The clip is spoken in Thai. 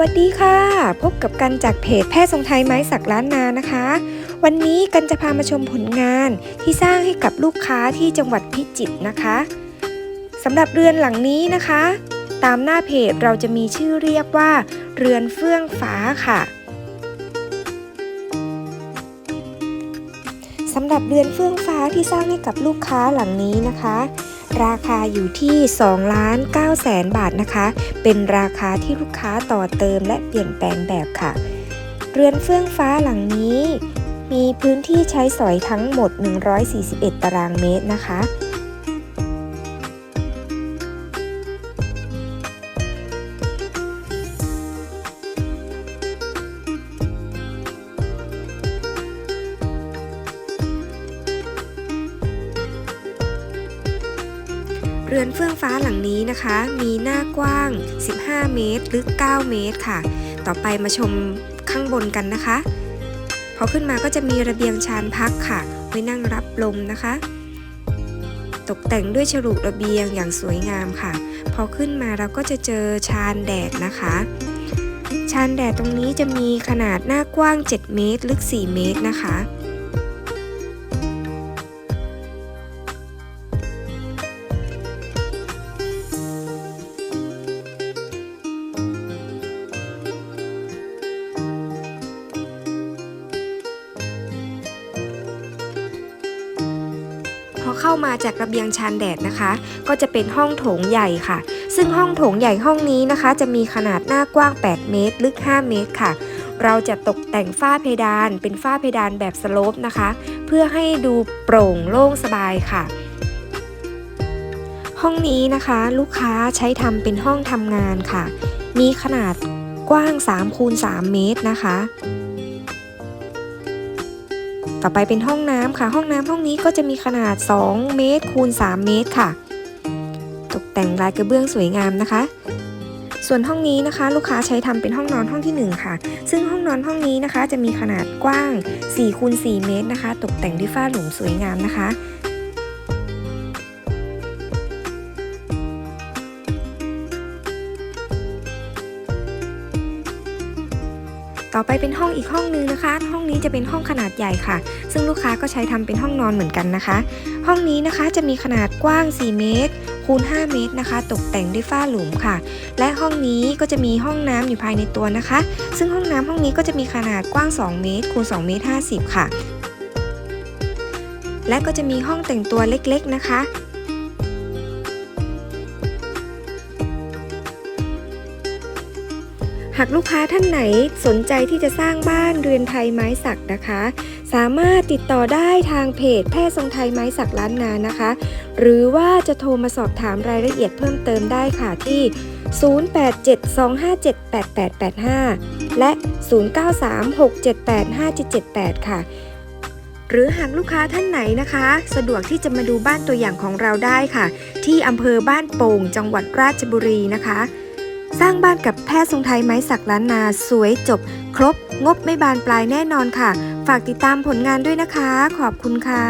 วัสดีค่ะ พบกับกันจากเพจแพทย์ทรงไทยไม้สักล้านนานะคะ วันนี้กันจะพามาชมผลงานที่สร้างให้กับลูกค้าที่จังหวัดพิจิตรนะคะสำหรับเรือนหลังนี้นะคะ ตามหน้าเพจเราจะมีชื่อเรียกว่า เรือนเฟื่องฟ้าค่ะสำหรับเรือนเฟื่องฟ้าที่สร้างให้กับลูกค้าหลังนี้นะคะ ราคาอยู่ที่2ล้าน9แสนบาทนะคะ เป็นราคาที่ลูกค้าต่อเติมและเปลี่ยนแปลงแบบค่ะ เรือนเฟื่องฟ้าหลังนี้ มีพื้นที่ใช้สอยทั้งหมด 141 ตารางเมตรนะคะ รือนเฟื่องฟ้าหลังนี้นะคะ มีหน้ากว้าง 15 เมตร ลึก 9 เมตรค่ะ ต่อไปมาชมข้างบนกันนะคะ พอขึ้นมาก็จะมีระเบียงชานพักค่ะ ไว้นั่งรับลมนะคะ ตกแต่งด้วยฉลุระเบียงอย่างสวยงามค่ะ พอขึ้นมาเราก็จะเจอชานแดดนะคะ ชานแดดตรงนี้จะมีขนาดหน้ากว้าง 7 เมตร ลึก 4 เมตรนะคะ อเข้ามาจากระเบียงชานแดดนะคะ ก็จะเป็นห้องโถงใหญ่ค่ะ ซึ่งห้องโถงใหญ่ห้องนี้นะคะ จะมีขนาดหน้ากว้าง 8 เมตร ลึก 5 เมตรค่ะ เราจะตกแต่งฝ้าเพดาน เป็นฝ้าเพดานแบบสโลปนะคะ เพื่อให้ดูโปร่งโล่งสบายค่ะห้องนี้นะคะลูกค้าใช้ทำเป็นห้องทำงานค่ะ มีขนาดกว้าง3คูณ3เมตรนะคะ ต่อไปเป็นห้องน้ำค่ะ ห้องน้ำห้องนี้ก็จะมีขนาด 2 เมตรคูณ 3 เมตรค่ะ ตกแต่งลายกระเบื้องสวยงามนะคะ ส่วนห้องนี้นะคะ ลูกค้าใช้ทำเป็นห้องนอนห้องที่ 1 ค่ะ ซึ่งห้องนอนห้องนี้นะคะ จะมีขนาดกว้าง4คูณ4เมตรนะคะ ตกแต่งด้วยฝ้าหลุมสวยงามนะคะ ต่อไปเป็นห้องอีกห้องนึงนะคะ ห้องนี้จะเป็นห้องขนาดใหญ่ค่ะ ซึ่งลูกค้าก็ใช้ทำเป็นห้องนอนเหมือนกันนะคะ ห้องนี้นะคะจะมีขนาดกว้าง 4 เมตรคูณ 5 เมตรนะคะ ตกแต่งด้วยฝ้าหลุมค่ะ และห้องนี้ก็จะมีห้องน้ำอยู่ภายในตัวนะคะ ซึ่งห้องน้ำห้องนี้ก็จะมีขนาดกว้าง 2 เมตรคูณ 2 เมตร 50 ค่ะ และก็จะมีห้องแต่งตัวเล็กๆนะคะ หากลูกค้าท่านไหนสนใจที่จะสร้างบ้านเรือนไทยไม้สักนะคะ สามารถติดต่อได้ทางเพจแพทย์ทรงไทยไม้สักล้านนานะคะ หรือว่าจะโทรมาสอบถามรายละเอียดเพิ่มเติมได้ค่ะที่ 0872578885 และ 0936785778 ค่ะหรือหากลูกค้าท่านไหนนะคะ สะดวกที่จะมาดูบ้านตัวอย่างของเราได้ค่ะ ที่อำเภอบ้านโป่งจังหวัดราชบุรีนะคะ สร้างบ้านกับแพทย์ทรงไทยไม้สักล้านนาสวยจบ ครบงบไม่บานปลายแน่นอนค่ะ ฝากติดตามผลงานด้วยนะคะ ขอบคุณค่ะ